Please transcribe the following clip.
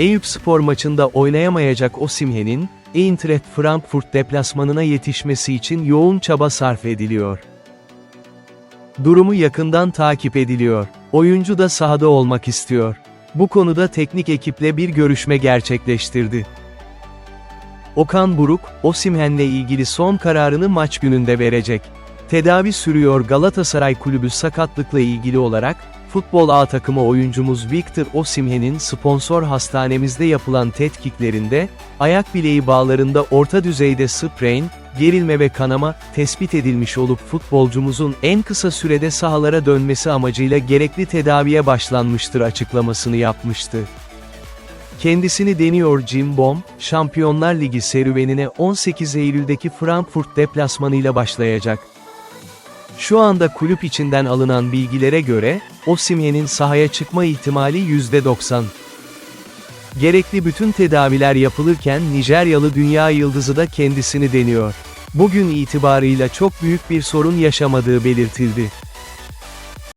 Eyüp spor maçında oynayamayacak Osimhen'in, Eintracht Frankfurt deplasmanına yetişmesi için yoğun çaba sarf ediliyor. Durumu yakından takip ediliyor. Oyuncu da sahada olmak istiyor. Bu konuda teknik ekiple bir görüşme gerçekleştirdi. Okan Buruk, Osimhen'le ilgili son kararını maç gününde verecek. Tedavi sürüyor Galatasaray Kulübü sakatlıkla ilgili olarak, futbol A takımı oyuncumuz Victor Osimhen'in sponsor hastanemizde yapılan tetkiklerinde, ayak bileği bağlarında orta düzeyde sprain, gerilme ve kanama, tespit edilmiş olup futbolcumuzun en kısa sürede sahalara dönmesi amacıyla gerekli tedaviye başlanmıştır açıklamasını yapmıştı. Kendisini deniyor Jim Bom, Şampiyonlar Ligi serüvenine 18 Eylül'deki Frankfurt deplasmanıyla başlayacak. Şu anda kulüp içinden alınan bilgilere göre, Osimhen'in sahaya çıkma ihtimali %90. Gerekli bütün tedaviler yapılırken Nijeryalı dünya yıldızı da kendisini deniyor. Bugün itibarıyla çok büyük bir sorun yaşamadığı belirtildi.